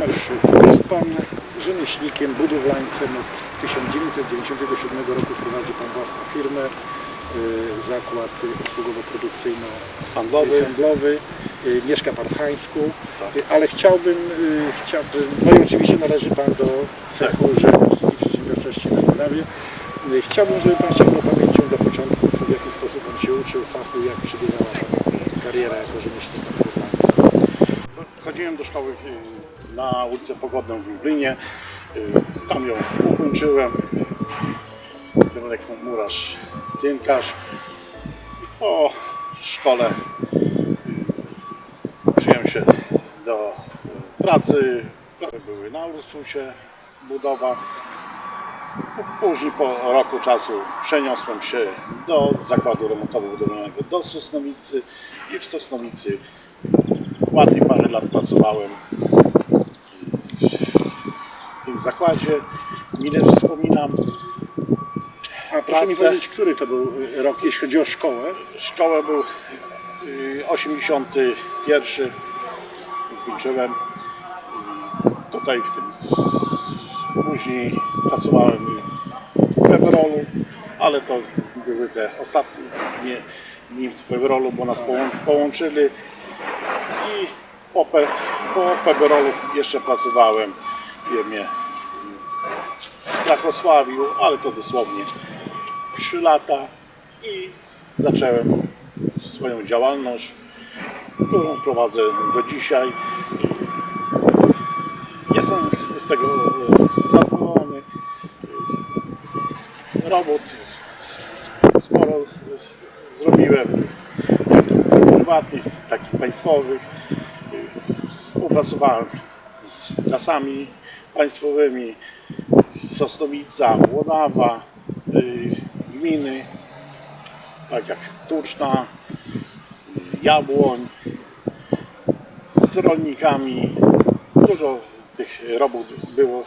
Mariuszu, jest Pan rzemieślnikiem, budowlańcem od 1997 roku prowadzi Pan własną firmę, y, zakład usługowo-produkcyjno-handlowy. Handlowy. Y, Mieszka Pan w Hańsku, Tak. Y, ale chciałbym, chciałbym, no i oczywiście należy Pan do cechu rzemosł i przedsiębiorczości na Monawie. Y, Chciałbym, żeby Pan sięgnął pamięcią do początku, w jaki sposób Pan się uczył fachu, jak przebiegała Pana kariera jako rzemieślnika. Chodziłem do szkoły y, na ulicę Pogodną w Lublinie. Y, Tam ją ukończyłem. Kierunek murarz, tynkarz. Po szkole y, przyjąłem się do y, pracy. Prace były na Ursusie, budowa. Później po roku czasu przeniosłem się do zakładu remontowo-budowlanego do Sosnowicy i w Sosnowicy ładnie parę lat pracowałem w tym zakładzie. Mile wspominam. A proszę mi Pracę. powiedzieć, który to był y, rok, jeśli chodzi o szkołę? Szkołę był y, 81. Kończyłem. I Tutaj w tym później pracowałem w Peberolu, ale to były te ostatnie dni w Peberolu, bo nas połą- połączyli i po, Pe, po jeszcze pracowałem w firmie w Strachosławiu, ale to dosłownie 3 lata i zacząłem swoją działalność, którą prowadzę do dzisiaj. Jestem z, z tego e, zadowolony. Robót s- sporo zrobiłem, prywatnych, tak i państwowych. Współpracowałem z lasami państwowymi, Sosnowica, Łodawa, y, gminy, tak jak Tuczna, Jabłoń, z rolnikami. Dużo tych robót było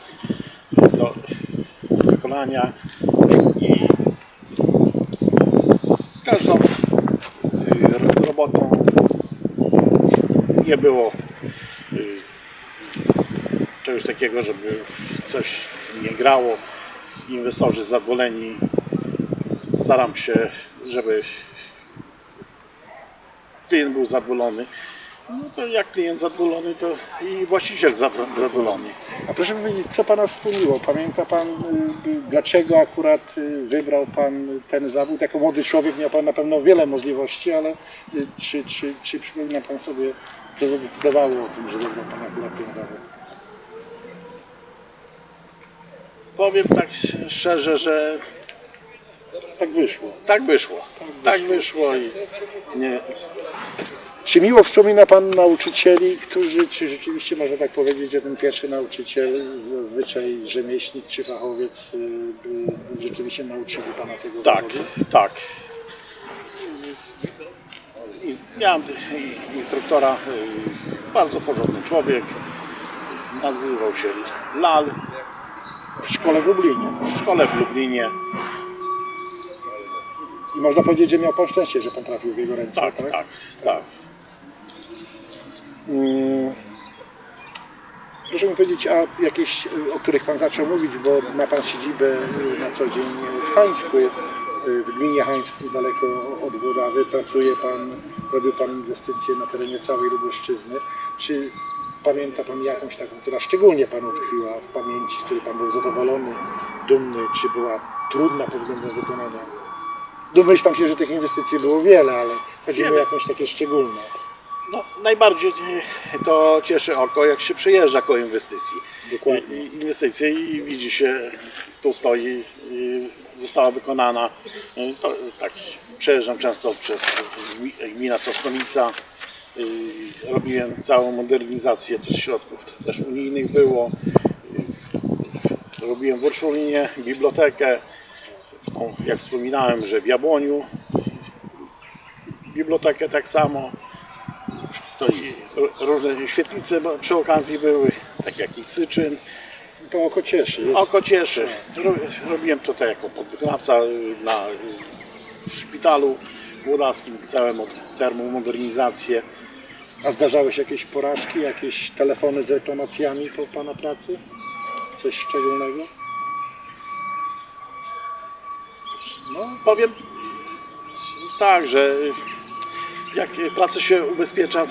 do wykonania i z, z każdą y, ro- robotą nie było y, czegoś takiego, żeby coś nie grało. Inwestorzy zadowoleni. Staram się, żeby klient był zadowolony. No to jak klient zadowolony, to i właściciel zad- zadowolony. A proszę powiedzieć, co Pana skłoniło? Pamięta Pan, y, dlaczego akurat y, wybrał Pan ten zawód? Jako młody człowiek miał Pan na pewno wiele możliwości, ale y, czy, czy, czy przypomina Pan sobie, co zadecydowało o tym, że wybrał Pan akurat ten zawód? Powiem tak szczerze, że Tak wyszło. tak wyszło. Tak wyszło i nie, Czy miło wspomina Pan nauczycieli, którzy, czy rzeczywiście można tak powiedzieć, że ten pierwszy nauczyciel, zazwyczaj rzemieślnik czy fachowiec, y, y, rzeczywiście nauczyli Pana tego tak, zawodu? tak. I miałem i- instruktora, y, bardzo porządny człowiek. Nazywał się Lal W szkole w Lublinie. w szkole w Lublinie. I można powiedzieć, że miał Pan szczęście, że Pan trafił w jego ręce, Tak, tak, tak. Mm. Proszę mi powiedzieć, a jakieś, o których Pan zaczął mówić, bo ma Pan siedzibę y, na co dzień w Hańsku, y, w gminie Hańsku, daleko od Włodawy. Pracuje Pan, robił Pan inwestycje na terenie całej Lubelszczyzny. Czy pamięta Pan jakąś taką, która szczególnie Panu tkwiła w pamięci, z której Pan był zadowolony, dumny, czy była trudna pod względem wykonania? Domyślam się, że tych inwestycji było wiele, ale chodzi o Wiele. jakąś takie szczególne. No, najbardziej e, to cieszy oko, jak się przyjeżdża koło inwestycji. Dokładnie. I- Inwestycje i widzi się, tu stoi, została wykonana. E, To, tak, przejeżdżam często przez gmi- gmina Sosnowica. E, Robiłem całą modernizację, z środków też unijnych było. Robiłem w Urszulinie bibliotekę, jak wspominałem, że w Jabłoniu bibliotekę tak samo to i różne świetlice przy okazji były, tak jak i Syczyn. To oko cieszy. Jest. Oko cieszy. Ro- Robiłem tutaj jako podwykonawca na w szpitalu włodawskim, całą mod- termomodernizację. A zdarzały się jakieś porażki, jakieś telefony z reklamacjami po Pana pracy? Coś szczególnego? No, powiem tak, że jak pracę się ubezpiecza,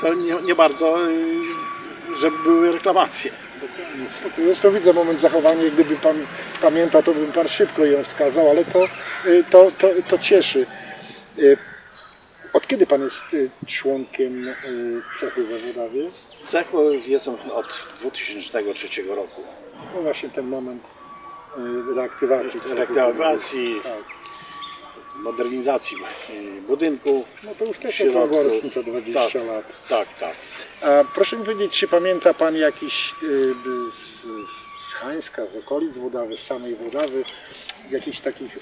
to nie, nie bardzo, y, żeby były reklamacje. Zresztą widzę moment zachowania, gdyby Pan pamiętał, to bym Pan szybko ją wskazał, ale to, y, to, to, to cieszy. Y, Od kiedy Pan jest członkiem cechu we? Cechu jestem od 2003 roku. No właśnie ten moment reaktywacji. cechu. Reaktywacji, Tak. modernizacji y, budynku. No to już też środku. okrągła rocznica 20 Tak. lat. Tak, tak. A proszę mi powiedzieć, czy pamięta Pan jakiś y, z, z Hańska, z okolic Wodawy, z samej Wodawy, jakichś takich y,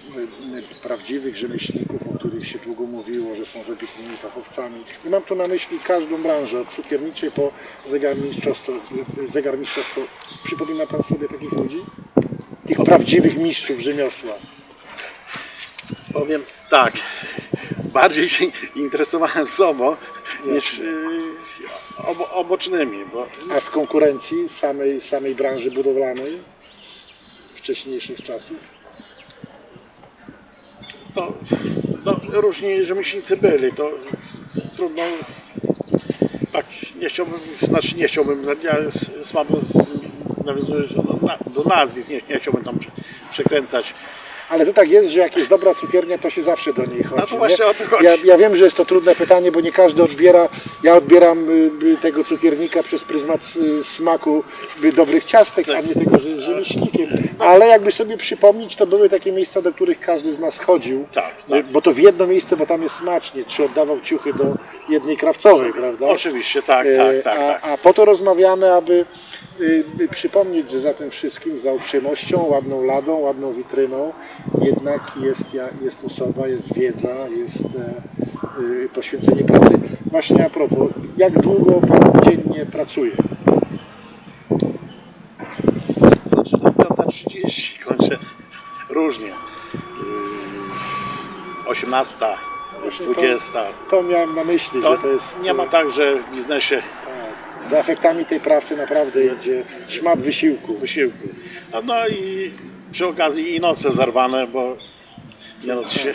y, prawdziwych rzemieślników, o których się długo mówiło, że są wybitnymi fachowcami. I mam tu na myśli każdą branżę, od cukierniczej po zegarmistrzostwo. y, zegarmistrzostwo. Przypomina Pan sobie takich ludzi? Tych prawdziwych mistrzów rzemiosła. Powiem tak, bardziej się interesowałem sobą niż y, obo, obocznymi, bo A z konkurencji samej, samej branży budowlanej z wcześniejszych czasów? to no, różni rzemieślnicy byli, to trudno tak nie chciałbym, znaczy nie chciałbym, ja słabo nawiązuję do, do nazwisk, nie, nie chciałbym tam prze- przekręcać. Ale to tak jest, że jak jest dobra cukiernia, to się zawsze do niej chodzi. No to właśnie nie? o to chodzi. Ja, ja wiem, że jest to trudne pytanie, bo nie każdy odbiera. Ja odbieram y, y, tego cukiernika przez pryzmat y, smaku dobrych ciastek, a nie tego, że jest rzemieślnikiem. Ale jakby sobie przypomnieć, to były takie miejsca, do których każdy z nas chodził. Tak, tak. Bo to w jedno miejsce, bo tam jest smacznie. Czy oddawał ciuchy do jednej krawcowej, prawda? Oczywiście, tak, E, tak, tak, a, tak. a po to rozmawiamy, aby przypomnieć, że za tym wszystkim, za uprzejmością, ładną ladą, ładną witryną, jednak jest, jest osoba, jest wiedza, jest e, y, poświęcenie pracy. Właśnie a propos, jak długo Pan dziennie pracuje? Zaczynam 5.30, kończę różnie. Yy, 18, Właśnie to- 20. To miałem na myśli, To że to jest... nie ma tak, że w biznesie za efektami tej pracy naprawdę idzie szmat wysiłku. wysiłku. A No i przy okazji i noce zarwane, bo nieraz się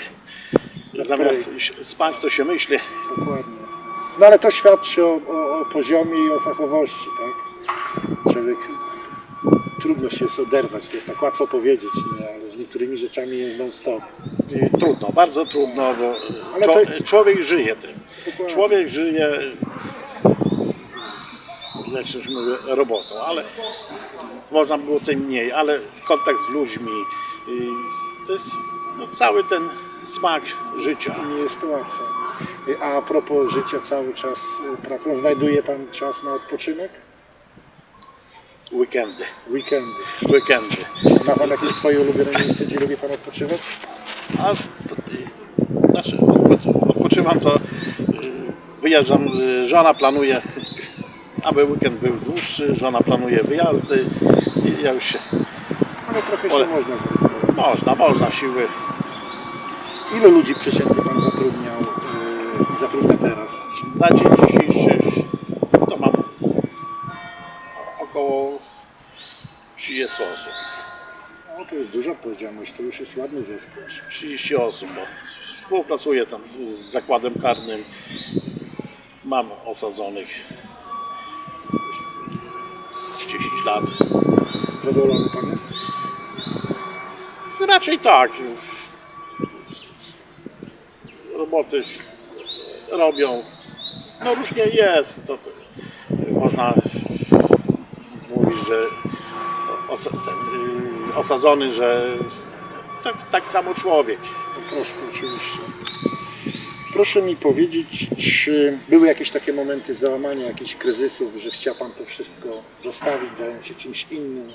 zamiast spać to się myśli. Dokładnie. No ale to świadczy o, o, o poziomie i o fachowości, tak? Człowiek trudno się jest oderwać, to jest tak łatwo powiedzieć, nie? ale z niektórymi rzeczami jest non stop. Trudno, bardzo trudno, bo to- człowiek żyje tym. Dokładnie. Człowiek żyje jak się mówi, robotą, ale można było tym mniej, ale kontakt z ludźmi y, to jest no, cały ten smak życia. Nie jest to łatwe. A propos życia cały czas y, pracą, znajduje Pan czas na odpoczynek? Weekendy, Weekendy. weekendy. Ma Pan jakieś swoje ulubione miejsce, gdzie lubi Pan odpoczywać? A to, y, znaczy odpo- odpoczywam to, y, wyjeżdżam, y, żona planuje, aby weekend był dłuższy, żona planuje wyjazdy i ja już się, Ale trochę się można zrobić. można, można siły. Ilu ludzi przeciętnie Pan zatrudniał y, i zatrudnia teraz? Na dzień dzisiejszy to mam około 30 osób. O, to jest duża odpowiedzialność, to już jest ładny zespół. 30 osób. Bo współpracuję tam z zakładem karnym. Mam osadzonych 10 lat. Zadowolony Pan jest? Raczej tak. Roboty robią. No różnie jest. To, to, można mówić, że osa, ten, osadzony, że tak, tak samo człowiek. Po prostu oczywiście. Proszę mi powiedzieć, czy były jakieś takie momenty załamania, jakichś kryzysów, że chciał Pan to wszystko zostawić, zająć się czymś innym?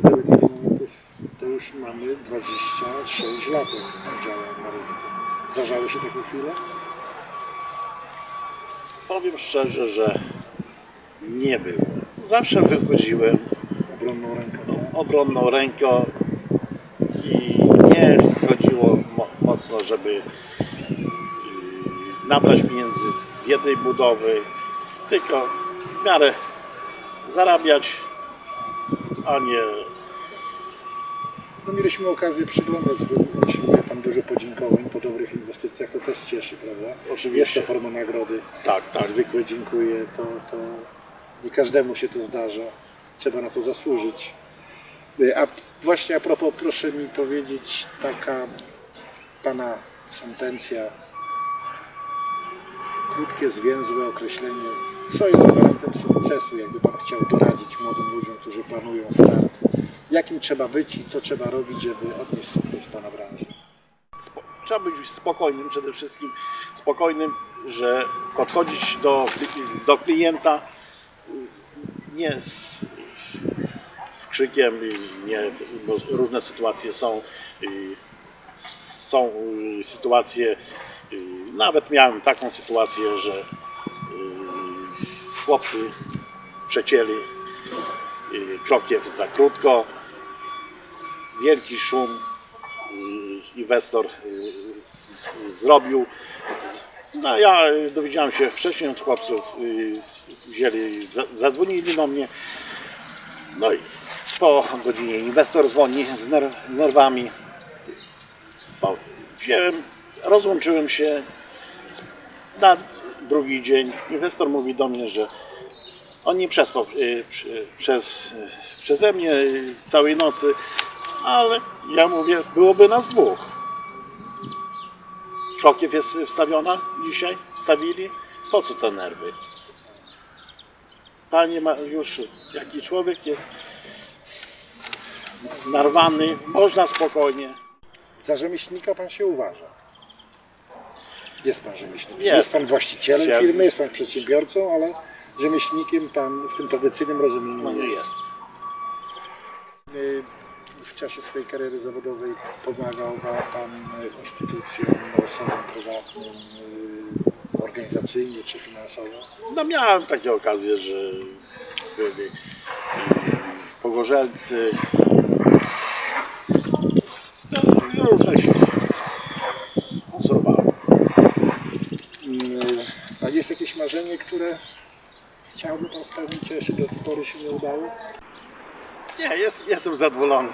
Były takie momenty, to już mamy 26 lat, jak Pan działa na rynku. Zdarzały się takie chwile? Powiem szczerze, że nie było. Zawsze wychodziłem Obronną ręką. tak? obronną ręką i nie chodziło mo- mocno, żeby nabrać pieniędzy z jednej budowy tylko w miarę zarabiać, a nie No mieliśmy okazję przyglądać, do- otrzymuje Pan dużo podziękowań po dobrych inwestycjach, to też cieszy, prawda? Oczywiście. Jest to forma nagrody. tak, tak. Zwykłe dziękuję, to, to nie każdemu się to zdarza. Trzeba na to zasłużyć. Y, A właśnie a propos, proszę mi powiedzieć, taka Pana sentencja, krótkie, zwięzłe określenie, co jest gwarantem sukcesu, jakby Pan chciał doradzić młodym ludziom, którzy planują start, jakim trzeba być i co trzeba robić, żeby odnieść sukces w Pana branży. Spo- trzeba być spokojnym przede wszystkim, spokojnym, że podchodzić do, do klienta y, nie z, z krzykiem, nie, różne sytuacje są, y, są y, sytuacje, nawet miałem taką sytuację, że y, chłopcy przecięli y, krokiew za krótko, wielki szum, y, inwestor y, zrobił. No ja y, dowiedziałem się wcześniej od chłopców, y, wzięli, za- zadzwonili do mnie. No i po godzinie inwestor dzwoni z ner, nerwami. Wziąłem, rozłączyłem się. Na drugi dzień inwestor mówi do mnie, że on nie przespał y, przy- przez, y, przeze mnie całej nocy, ale ja mówię, byłoby nas dwóch. Krokiew jest wstawiona dzisiaj, wstawili. Po co te nerwy? Panie Mariuszu, jaki człowiek jest narwany, można spokojnie. Za rzemieślnika Pan się uważa. Jest Pan rzemieślnikiem. Jest. Jest Pan właścicielem Chciałem- firmy, jest Pan przedsiębiorcą, ale rzemieślnikiem Pan w tym tradycyjnym rozumieniu nie jest. jest. W czasie swojej kariery zawodowej pomagał Pan instytucjom, osobom prywatnym, y, organizacyjnie czy finansowo. No miałem takie okazje, że byli y, pogorzelcy, no, różnych sponsorowałem. Y, A jest jakieś marzenie, które chciałby Pan spełnić, a jeszcze do tej pory się nie udało? Nie, jest, jestem zadowolony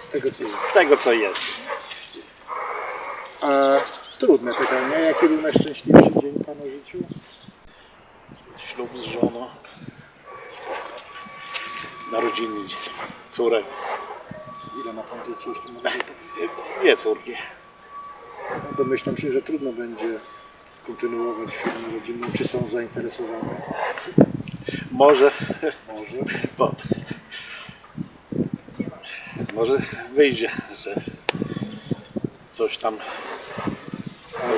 Z tego co jest. z tego, co jest. A trudne pytanie, jaki był najszczęśliwszy dzień w Pana życiu? Ślub z żoną, narodziny córek, Ile ma Pan dzieci, jeśli mogę dwie córki. Domyślam się, że trudno będzie kontynuować firmę rodzinną. Czy są zainteresowane? Może, Może. bo, może wyjdzie, że coś tam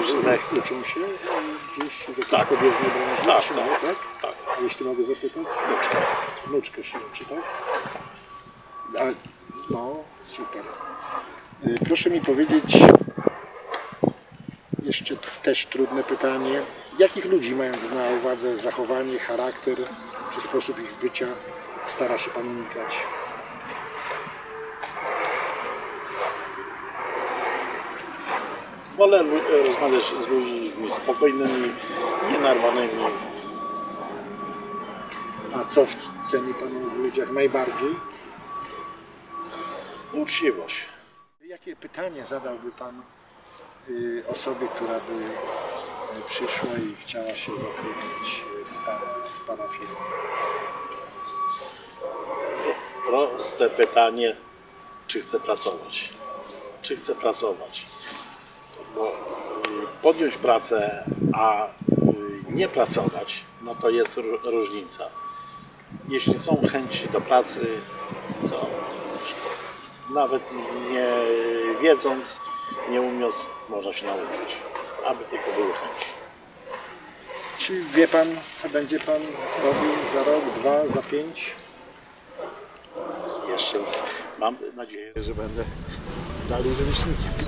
że zechce. uczą się e, gdzieś w jakiejś Tak. pobieżnej branży? Tak, tak. tak? tak, A jeśli mogę zapytać? wnuczka. Wnuczkę się uczy, tak? A, no, super. Y, Proszę mi powiedzieć, jeszcze też trudne pytanie. Jakich ludzi, mając na uwadze zachowanie, charakter czy sposób ich bycia, stara się Pan unikać? Wolę rozmawiać z ludźmi spokojnymi, nienarwanymi. A co w- ceni Pan w ludziach najbardziej? Uczciwość. Jakie pytanie zadałby Pan y, osobie, która by y, przyszła i chciała się zatrudnić w Pana, w pana firmie? Proste pytanie, czy chcę pracować? Czy chcę pracować? Bo y, podjąć pracę, a nie pracować, no to jest ró- różnica. Jeśli są chęci do pracy, to nawet nie wiedząc, nie umiejąc, można się nauczyć, aby tylko były chęci. Czy wie Pan, co będzie Pan robił za rok, dwa, za pięć? Jeszcze mam nadzieję, Że będę dalej rzemieślnikiem.